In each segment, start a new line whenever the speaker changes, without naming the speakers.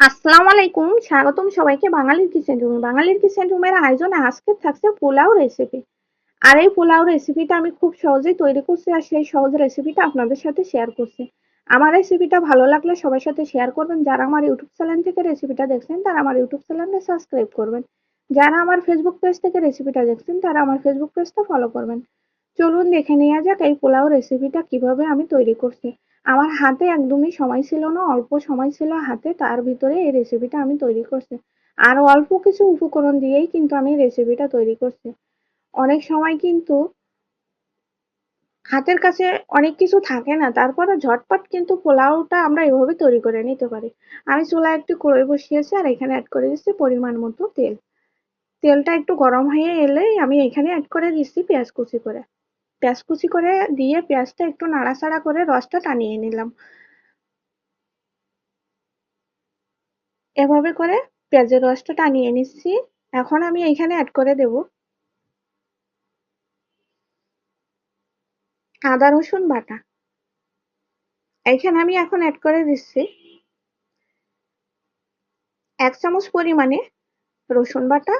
আসসালামু আলাইকুম, স্বাগতম সবাইকে বাঙালির কিচেন রুমে। বাঙালির কিচেন রুমের আয়োজনে আজকে থাকছে পোলাও রেসিপি আর এই পোলাও রেসিপিটা আমি খুব সহজেই তৈরি করছি আর সেই সহজ রেসিপিটা আপনাদের সাথে শেয়ার করছি। আমার রেসিপিটা ভালো লাগলে সবার সাথে শেয়ার করবেন। যারা আমার ইউটিউব চ্যানেল থেকে রেসিপিটা দেখছেন, তারা আমার ইউটিউব চ্যানেলটা সাবস্ক্রাইব করবেন। যারা আমার ফেসবুক পেজ থেকে রেসিপিটা দেখছেন, তারা আমার ফেসবুক পেজটা ফলো করবেন। চলুন দেখে নেওয়া যাক এই পোলাও রেসিপিটা কীভাবে আমি তৈরি করছি। আমার হাতে একদমই সময় ছিল না, অল্প সময় ছিল হাতে, তার ভিতরে এই রেসিপিটা আমি তৈরি করছি। আর অল্প কিছু উপকরণ দিয়েই কিন্তু আমি রেসিপিটা তৈরি করছি। অনেক সময় কিন্তু হাতের কাছে অনেক কিছু থাকে না তারপরে ঝটপট কিন্তু পোলাওটা আমরা এভাবে তৈরি করে নিতে পারি। আমি চুলায় একটু কড়াই বসিয়েছি আর এখানে অ্যাড করে দিচ্ছি পরিমাণ মতো তেল। তেলটা একটু গরম হয়ে এলেই আমি এখানে অ্যাড করে দিচ্ছি পেঁয়াজ কুচি করে। পেঁয়াজ কুচি করে দিয়ে পেঁয়াজটা একটু নাড়াচাড়া করে রসটা টানিয়ে নিলাম। এভাবে করে পেঁয়াজের রসটা টানিয়ে নিচ্ছি। এখন আমি এখানে অ্যাড করে দেব আদা, রসুন বাটা। এখানে আমি এখন অ্যাড করে দিচ্ছি এক চামচ পরিমাণে রসুন বাটা,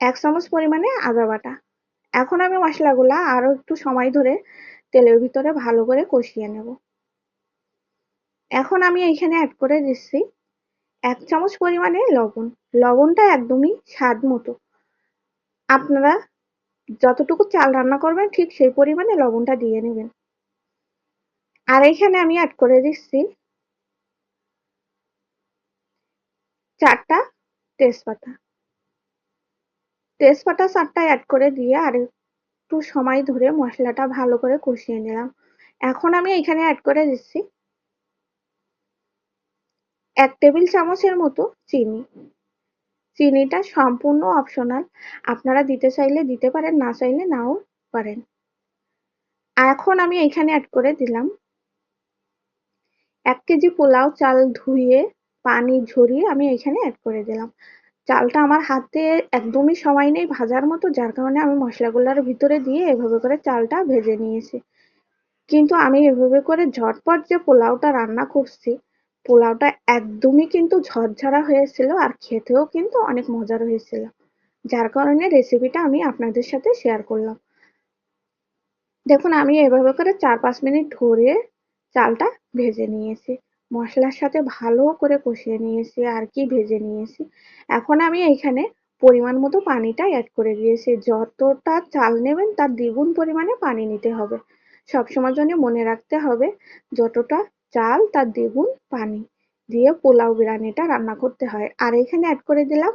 এক চামচ পরিমাণে আদা বাটা। এখন আমি মশলাগুলা আরও একটু সময় ধরে তেলের ভিতরে ভালো করে কষিয়ে নেব। এখন আমি এখানে অ্যাড করে দিচ্ছি এক চামচ পরিমাণে লবণ। লবণটা একদমই স্বাদ মতো। আপনারা যতটুকু চাল রান্না করবেন ঠিক সেই পরিমাণে লবণটা দিয়ে নেবেন। আর এখানে আমি অ্যাড করে দিচ্ছি চারটা তেজপাতা। তেজপাতা চারটা অ্যাড করে দিয়ে আর একটু সময় ধরে মশলাটা ভালো করে কষিয়ে নিলাম। এখন আমি এখানে অ্যাড করে দিচ্ছি এক টেবিল চামচের মতো চিনি। চিনিটা সম্পূর্ণ অপশনাল আপনারা দিতে চাইলে দিতে পারেন, না চাইলে নাও পারেন। এখন আমি এখানে অ্যাড করে দিলাম এক কেজি পোলাও চাল ধুয়ে পানি ঝরিয়ে আমি এখানে অ্যাড করে দিলাম। চালটা আমার হাতে একদমই সময় নেই ভাজার মতো, যার কারণে আমি মশলাগুলোর ভিতরে দিয়ে এভাবে করে চালটা ভেজে নিয়েছি। কিন্তু আমি এভাবে করে ঝটপট যে পোলাওটা রান্না করছি, পোলাওটা একদমই কিন্তু ঝরঝরা হয়েছিল আর খেতেও কিন্তু অনেক মজার হয়েছিল, যার কারণে রেসিপিটা আমি আপনাদের সাথে শেয়ার করলাম। দেখুন, আমি এভাবে করে চার পাঁচ মিনিট ধরে চালটা ভেজে নিয়েছি। মশলার সাথে ভালো করে কষিয়ে নিয়েছি আর কি ভেজে নিয়েছি। এখন আমি এখানে পরিমাণ মতো পানিটা অ্যাড করে দিয়েছি। যতটা চাল নেবেন তার দ্বিগুণ পরিমাণে পানি নিতে হবে। সবসময় জন্য মনে রাখতে হবে, যতটা চাল তার দ্বিগুণ পানি দিয়ে পোলাও বিরিয়ানিটা রান্না করতে হয়। আর এখানে অ্যাড করে দিলাম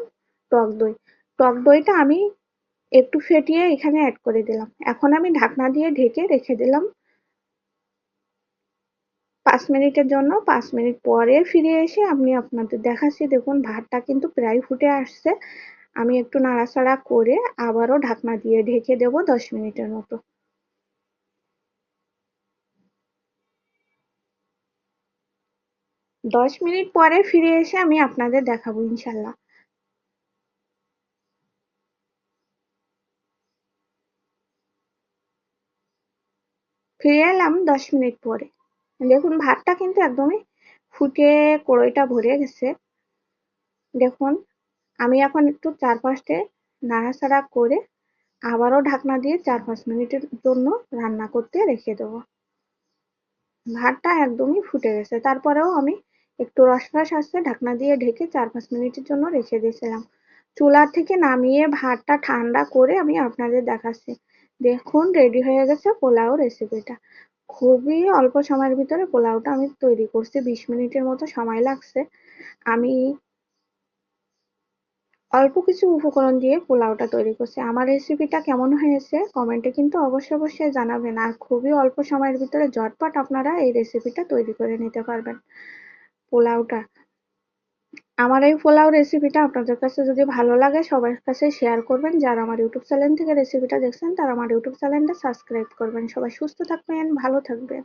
টক দই। টক দইটা আমি একটু ফেটিয়ে এখানে অ্যাড করে দিলাম। এখন আমি ঢাকনা দিয়ে ঢেকে রেখে দিলাম পাঁচ মিনিটের জন্য, পাঁচ মিনিট পরে ফিরে এসে আমি আপনাদের দেখাচ্ছি। দেখুন, ভাতটা কিন্তু প্রায় ফুটে আসছে। আমি একটু নাড়াচাড়া করে আবারও ঢাকনা দিয়ে ঢেকে দেব দশ মিনিটের মতো। দশ মিনিট পরে ফিরে এসে আমি আপনাদের দেখাবো ইনশাল্লাহ ফিরে এলাম দশ মিনিট পরে। দেখুন, ভাতটা কিন্তু একদমই ফুটে কড়ইটা ভরে গেছে। দেখুন, আমি এখন একটু চারপাশে নাড়াচাড়া করে আবারও ঢাকনা দিয়ে চার পাঁচ মিনিটের জন্য রান্না করতে রেখে দেবো। ভাতটা একদমই ফুটে গেছে। তারপরেও আমি একটু রস রসরস আসছে ঢাকনা দিয়ে ঢেকে চার পাঁচ মিনিটের জন্য রেখে দিয়েছিলাম। চুলার থেকে নামিয়ে ভাতটা ঠান্ডা করে আমি আপনাদের দেখাচ্ছি। দেখুন, রেডি হয়ে গেছে পোলাও রেসিপিটা খুবই অল্প সময়ের ভিতরে পোলাওটা আমি তৈরি করছি। বিশ মিনিটের মতো সময় লাগছে। আমি অল্প কিছু উপকরণ দিয়ে পোলাওটা তৈরি করছি। আমার রেসিপিটা কেমন হয়েছে কমেন্টে কিন্তু অবশ্যই অবশ্যই জানাবেন। আর খুবই অল্প সময়ের ভিতরে ঝটপট আপনারা এই রেসিপিটা তৈরি করে নিতে পারবেন। পোলাওটা আমার এই পোলাও রেসিপিটা আপনাদের কাছে যদি ভালো লাগে, সবার কাছে শেয়ার করবেন। যারা আমার ইউটিউব চ্যানেল থেকে রেসিপিটা দেখছেন, তারা আমার ইউটিউব চ্যানেলটা সাবস্ক্রাইব করবেন। সবাই সুস্থ থাকবেন, ভালো থাকবেন।